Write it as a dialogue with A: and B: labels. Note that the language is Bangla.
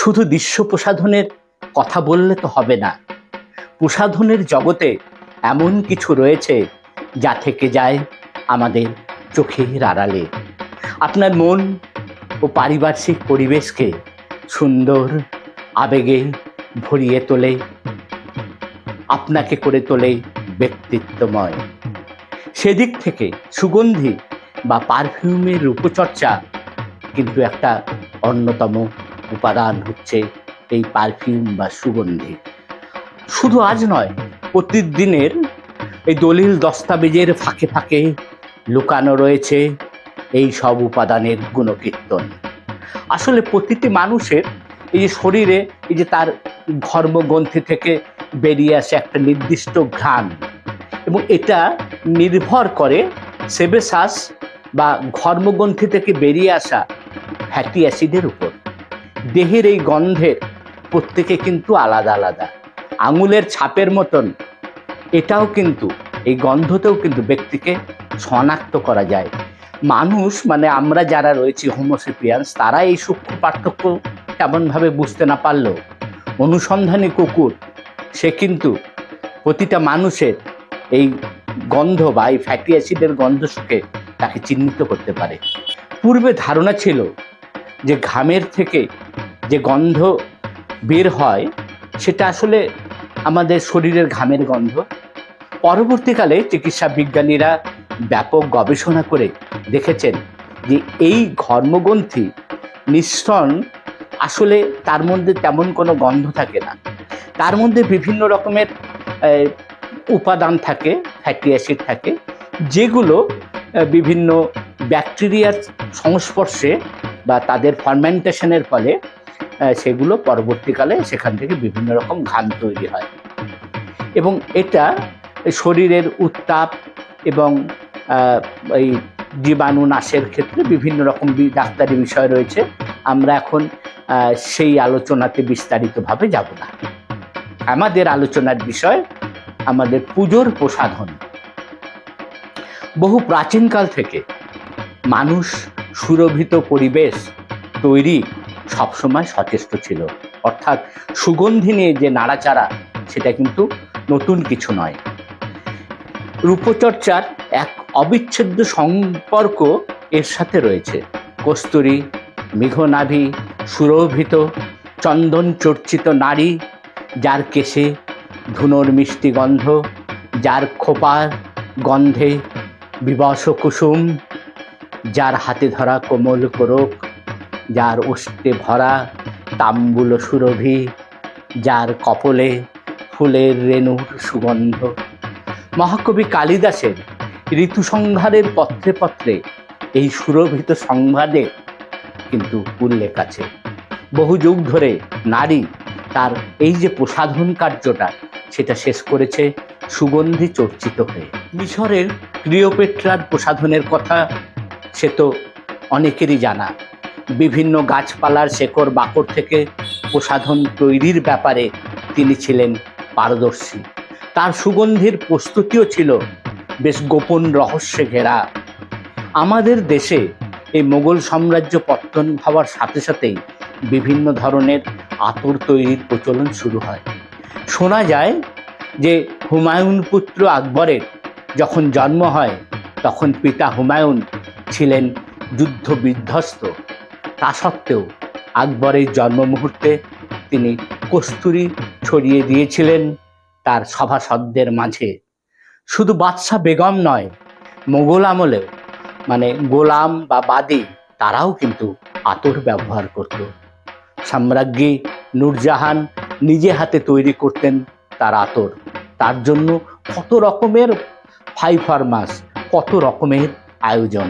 A: শুধু দৃশ্য প্রসাধনের কথা বললে তো হবে না। প্রসাধনের জগতে এমন কিছু রয়েছে যা থেকে যায় আমাদের চোখের আড়ালে। আপনার মন ও পারিপার্শ্বিক পরিবেশকে সুন্দর আবেগে ভরিয়ে তোলে, আপনাকে করে তোলে ব্যক্তিত্বময়। সেদিক থেকে সুগন্ধি বা পারফিউমের রূপচর্চা কিন্তু একটা অন্যতম উপাদান হচ্ছে এই পারফিউম বা সুগন্ধি। শুধু আজ নয়, প্রতিদিনের এই দলিল দস্তাবেজের ফাঁকে ফাঁকে লুকানো রয়েছে এই সব উপাদানের গুণকীর্তন। আসলে প্রতিটি মানুষের এই যে শরীরে এই যে তার ধর্মগ্রন্থি থেকে বেরিয়ে আসে একটা নির্দিষ্ট ঘ্রাণ এবং এটা নির্ভর করে সেবেসাস বা ধর্মগ্রন্থি থেকে বেরিয়ে আসা ফ্যাটি অ্যাসিডের উপর। দেহের এই গন্ধের প্রত্যেকে কিন্তু আলাদা আলাদা। আঙুলের ছাপের মতন। এটাও কিন্তু, এই গন্ধতেও কিন্তু ব্যক্তিকে শনাক্ত করা যায়। মানুষ মানে আমরা যারা রয়েছি হোমোসিপিয়ান্স তারা এই সূক্ষ্ম পার্থক্য তেমনভাবে বুঝতে না পারলেও, অনুসন্ধানী কুকুর, সে কিন্তু প্রতিটা মানুষের এই গন্ধ বা এই ফ্যাটি অ্যাসিডের গন্ধ শুকে তাকে চিহ্নিত করতে পারে। পূর্বে ধারণা ছিল যে ঘামের থেকে যে গন্ধ বের হয়, সেটা আসলে আমাদের শরীরের ঘামের গন্ধ। পরবর্তীকালে চিকিৎসা বিজ্ঞানীরা ব্যাপক গবেষণা করে দেখেছেন যে এই ঘর্মগ্রন্থি মিশ্রণ আসলে তার মধ্যে তেমন কোনো গন্ধ থাকে না। তার মধ্যে বিভিন্ন রকমের উপাদান থাকে, ফ্যাটি অ্যাসিড থাকে, যেগুলো বিভিন্ন ব্যাকটেরিয়ার সংস্পর্শে বা তাদের ফার্মেন্টেশনের ফলে সেগুলো পরবর্তীকালে সেখান থেকে বিভিন্ন রকম ঘাম তৈরি হয়। এবং এটা শরীরের উত্তাপ এবং এই জীবাণু নাশের ক্ষেত্রে বিভিন্ন রকম ডাক্তারি বিষয় রয়েছে। আমরা এখন সেই আলোচনাতে বিস্তারিতভাবে যাব না। আমাদের আলোচনার বিষয় আমাদের পুজোর প্রসাধন। বহু প্রাচীনকাল থেকে মানুষ সুরভিত পরিবেশ তৈরি সবসময় সচেষ্ট ছিল। অর্থাৎ সুগন্ধি নিয়ে যে নাড়াচাড়া, সেটা কিন্তু নতুন কিছু নয়। রূপচর্চার এক অবিচ্ছেদ্য সম্পর্ক এর সাথে রয়েছে। কস্তুরী, মেঘনাভি, সুরভিত চন্দন চর্চিত নারী, যার কেশে ধুনোর মিষ্টি গন্ধ, যার খোপার গন্ধে বিবশ কুসুম, যার হাতে ধরা কোমল কোরক যার ওষ্ঠে ভরা তাম্বুল সুরভি, যার কপলে ফুলের রেণুর সুগন্ধ। মহাকবি কালিদাসের ঋতুসংহারের পত্রে পত্রে এই সুরভিত সংবাদে কিন্তু উল্লেখ আছে। বহু যুগ ধরে নারী তার এই যে প্রসাধন কার্যটা, সেটা শেষ করেছে সুগন্ধি চর্চিত হয়ে। মিশরের ক্লিওপেট্রার প্রসাধনের কথা সে তো অনেকেরই জানা। বিভিন্ন গাছপালার শেকড় বাকড় থেকে প্রসাধন তৈরির ব্যাপারে তিনি ছিলেন পারদর্শী। তার সুগন্ধির প্রস্তুতিও ছিল বেশ গোপন রহস্যে ঘেরা। আমাদের দেশে এই মোগল সাম্রাজ্য পত্তন হওয়ার সাথে সাথেই বিভিন্ন ধরনের আতর তৈরির প্রচলন শুরু হয়। শোনা যায় যে হুমায়ুন পুত্র আকবরের যখন জন্ম হয়, তখন পিতা হুমায়ুন ছিলেন যুদ্ধ বিধ্বস্ত তা সত্ত্বেও আকবরের জন্ম মুহূর্তে তিনি কস্তুরি ছড়িয়ে দিয়েছিলেন তার সভাসদদের মাঝে। শুধু বাদশাহ বেগম নয়, মোগল আমলেও মানে গোলাম বা বাদী, তারাও কিন্তু আতর ব্যবহার করত। সাম্রাজ্ঞী নূরজাহান নিজে হাতে তৈরি করতেন তার আতর। তার জন্য কত রকমের ফাইফারমাস কত রকমের আয়োজন।